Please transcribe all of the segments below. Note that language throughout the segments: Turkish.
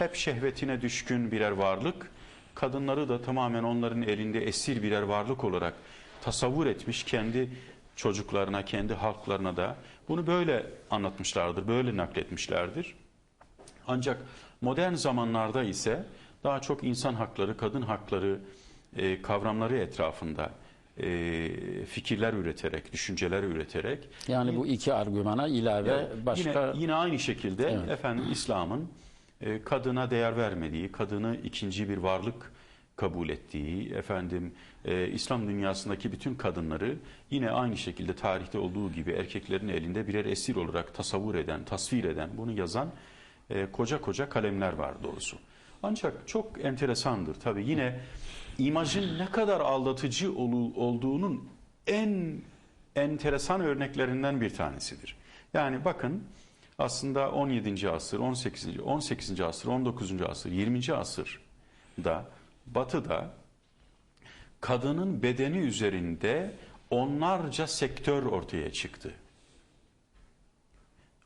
hep şehvetine düşkün birer varlık, kadınları da tamamen onların elinde esir birer varlık olarak tasavvur etmiş kendi çocuklarına, kendi halklarına da bunu böyle anlatmışlardır, böyle nakletmişlerdir. Ancak modern zamanlarda ise daha çok insan hakları, kadın hakları e, kavramları etrafında e, fikirler üreterek, düşünceler üreterek Yani bu iki argümana ilave Evet, başka Yine, yine aynı şekilde Evet. efendim İslam'ın e, kadına değer vermediği, kadını ikinci bir varlık kabul ettiği, efendim e, İslam dünyasındaki bütün kadınları yine aynı şekilde tarihte olduğu gibi erkeklerin elinde birer esir olarak tasavvur eden, tasvir eden, bunu yazan e, koca koca kalemler var doğrusu. Ancak çok enteresandır tabii yine imajın ne kadar aldatıcı olu- olduğunun en enteresan örneklerinden bir tanesidir. Yani bakın aslında 17. asır, 18. 18. asır, 19. asır, 20. asırda Batı'da kadının bedeni üzerinde onlarca sektör ortaya çıktı.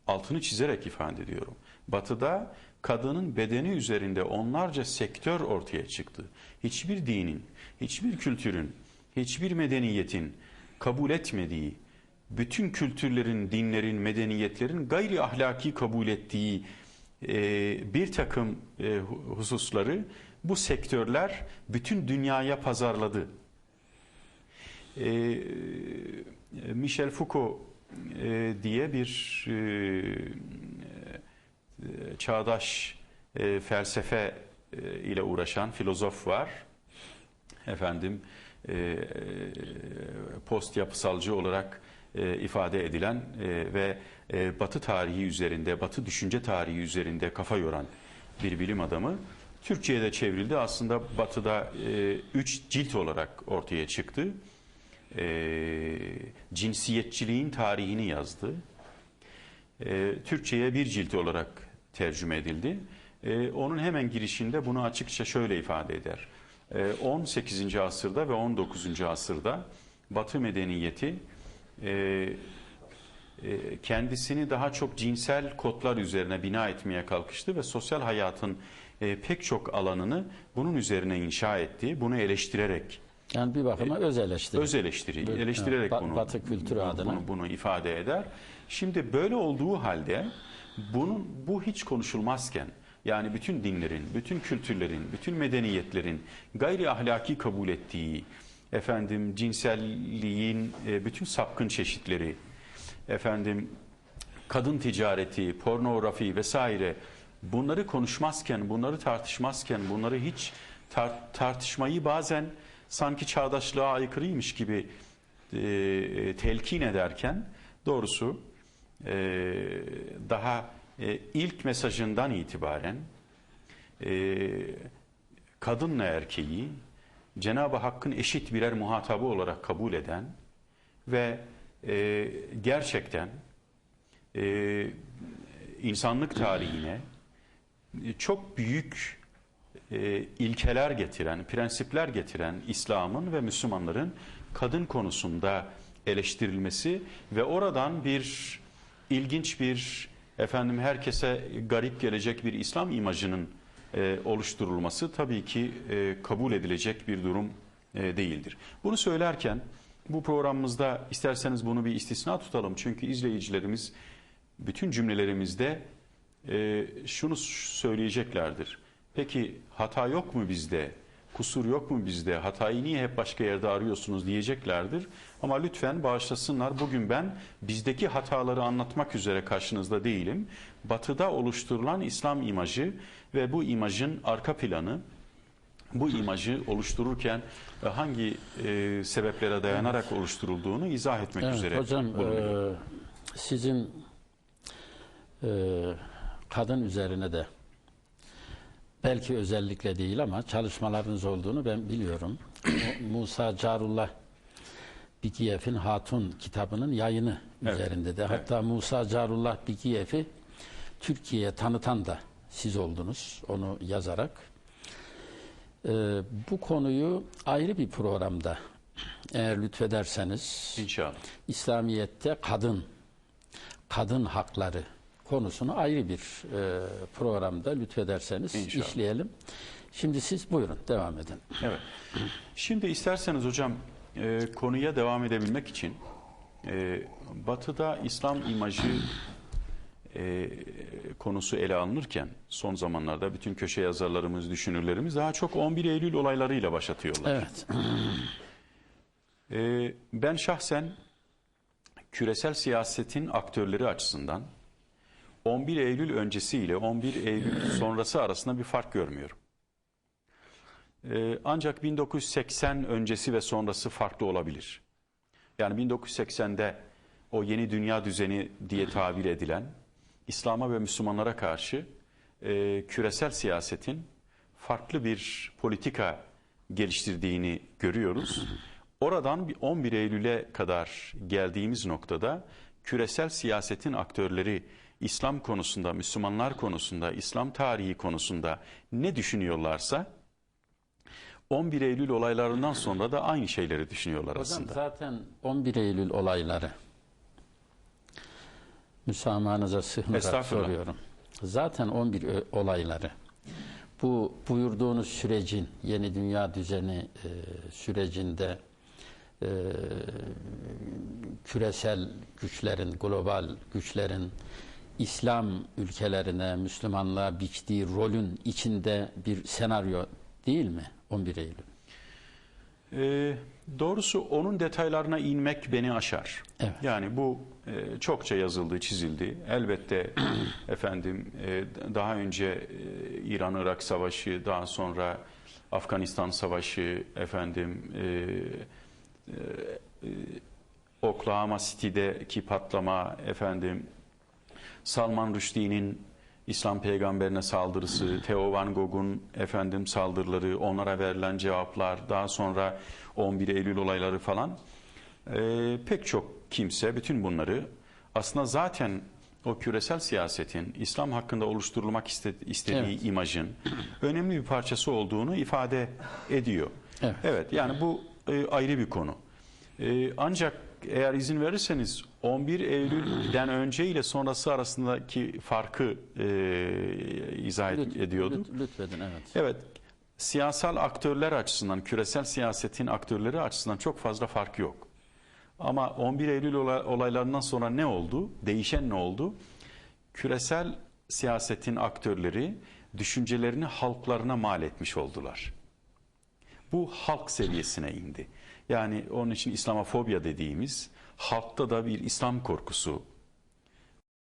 Altını çizerek ifade ediyorum. Batı'da kadının bedeni üzerinde onlarca sektör ortaya çıktı. Hiçbir dinin, hiçbir kültürün, hiçbir medeniyetin kabul etmediği, bütün kültürlerin, dinlerin, medeniyetlerin gayri ahlaki kabul ettiği e, bir takım e, hususları bu sektörler bütün dünyaya pazarladı. E, Michel Foucault e, diye bir e, e, çağdaş e, felsefe e, ile uğraşan filozof var. Efendim e, post yapısalcı olarak e, ifade edilen e, ve e, Batı tarihi üzerinde, Batı düşünce tarihi üzerinde kafa yoran bir bilim adamı. Türkçe'ye de çevrildi. Aslında Batı'da e, üç cilt olarak ortaya çıktı. E, cinsiyetçiliğin tarihini yazdı. E, Türkçe'ye bir cilt olarak tercüme edildi. E, onun hemen girişinde bunu açıkça şöyle ifade eder. E, 18. asırda ve 19. asırda Batı medeniyeti e, e, kendisini daha çok cinsel kodlar üzerine bina etmeye kalkıştı ve sosyal hayatın e, pek çok alanını bunun üzerine inşa etti. Bunu eleştirerek yani bir bakıma öz eleştiri. öz eleştiri, Böyle, eleştirerek ba- bunu, Batı kültürü bunu, adına. bunu, bunu ifade eder. Şimdi böyle olduğu halde bunun bu hiç konuşulmazken yani bütün dinlerin, bütün kültürlerin, bütün medeniyetlerin gayri ahlaki kabul ettiği efendim cinselliğin e, bütün sapkın çeşitleri. Efendim kadın ticareti, pornografi vesaire. Bunları konuşmazken, bunları tartışmazken, bunları hiç tar- tartışmayı bazen sanki çağdaşlığa aykırıymış gibi e, telkin ederken doğrusu e, daha e, ilk mesajından itibaren e, kadınla erkeği Cenab-ı Hakk'ın eşit birer muhatabı olarak kabul eden ve e, gerçekten e, insanlık tarihine çok büyük e, ilkeler getiren, prensipler getiren İslam'ın ve Müslümanların kadın konusunda eleştirilmesi ve oradan bir ilginç bir efendim herkese garip gelecek bir İslam imajının e, oluşturulması tabii ki e, kabul edilecek bir durum e, değildir. Bunu söylerken bu programımızda isterseniz bunu bir istisna tutalım çünkü izleyicilerimiz bütün cümlelerimizde şunu söyleyeceklerdir. Peki hata yok mu bizde? Kusur yok mu bizde? Hatayı niye hep başka yerde arıyorsunuz diyeceklerdir. Ama lütfen bağışlasınlar. Bugün ben bizdeki hataları anlatmak üzere karşınızda değilim. Batıda oluşturulan İslam imajı ve bu imajın arka planı, bu imajı oluştururken e, hangi e, sebeplere dayanarak oluşturulduğunu izah etmek Evet, üzere hocam e, sizin e, kadın üzerine de belki özellikle değil ama çalışmalarınız olduğunu ben biliyorum. Musa Carullah Bikiyev'in Hatun kitabının yayını Evet, üzerinde de. evet. Hatta Musa Carullah Bikiyev'i Türkiye'ye tanıtan da siz oldunuz onu yazarak. E, bu konuyu ayrı bir programda eğer lütfederseniz İnşallah. İslamiyet'te kadın, kadın hakları konusunu ayrı bir e, programda lütfederseniz İnşallah. işleyelim. Şimdi siz buyurun devam edin. Evet. Şimdi isterseniz hocam e, konuya devam edebilmek için e, Batı'da İslam imajı e, konusu ele alınırken son zamanlarda bütün köşe yazarlarımız, düşünürlerimiz daha çok 11 Eylül olaylarıyla başlatıyorlar. Evet. E, ben şahsen küresel siyasetin aktörleri açısından 11 Eylül öncesi ile 11 Eylül sonrası arasında bir fark görmüyorum. Ee, ancak 1980 öncesi ve sonrası farklı olabilir. Yani 1980'de o yeni dünya düzeni diye tabir edilen İslam'a ve Müslümanlara karşı e, küresel siyasetin farklı bir politika geliştirdiğini görüyoruz. Oradan bir 11 Eylül'e kadar geldiğimiz noktada küresel siyasetin aktörleri İslam konusunda, Müslümanlar konusunda, İslam tarihi konusunda ne düşünüyorlarsa 11 Eylül olaylarından sonra da aynı şeyleri düşünüyorlar Hocam aslında. zaten 11 Eylül olayları müsamahanıza sığınarak soruyorum. Zaten 11 ö- olayları bu buyurduğunuz sürecin yeni dünya düzeni e, sürecinde e, küresel güçlerin, global güçlerin İslam ülkelerine, Müslümanlığa biçtiği rolün içinde bir senaryo değil mi 11 Eylül? Ee, doğrusu onun detaylarına inmek beni aşar. Evet. Yani bu e, çokça yazıldı, çizildi. Elbette efendim e, daha önce e, İran-Irak savaşı, daha sonra Afganistan savaşı, efendim e, e, e, Oklahoma City'deki patlama, efendim Salman Rushdie'nin İslam peygamberine saldırısı, Theo Van Gogh'un efendim saldırıları, onlara verilen cevaplar, daha sonra 11 Eylül olayları falan Ee, pek çok kimse bütün bunları aslında zaten o küresel siyasetin İslam hakkında oluşturulmak iste- istediği Evet. imajın önemli bir parçası olduğunu ifade ediyor. Evet. yani bu e, ayrı bir konu. E, ancak eğer izin verirseniz 11 Eylül'den önce ile sonrası arasındaki farkı e, izah Lüt- ediyorduk. lüt- lütfedin evet. Evet, siyasal aktörler açısından, küresel siyasetin aktörleri açısından çok fazla fark yok. Ama 11 Eylül olay- olaylarından sonra ne oldu? Değişen ne oldu? Küresel siyasetin aktörleri düşüncelerini halklarına mal etmiş oldular. Bu halk seviyesine indi. Yani onun için İslamofobya dediğimiz halkta da bir İslam korkusu,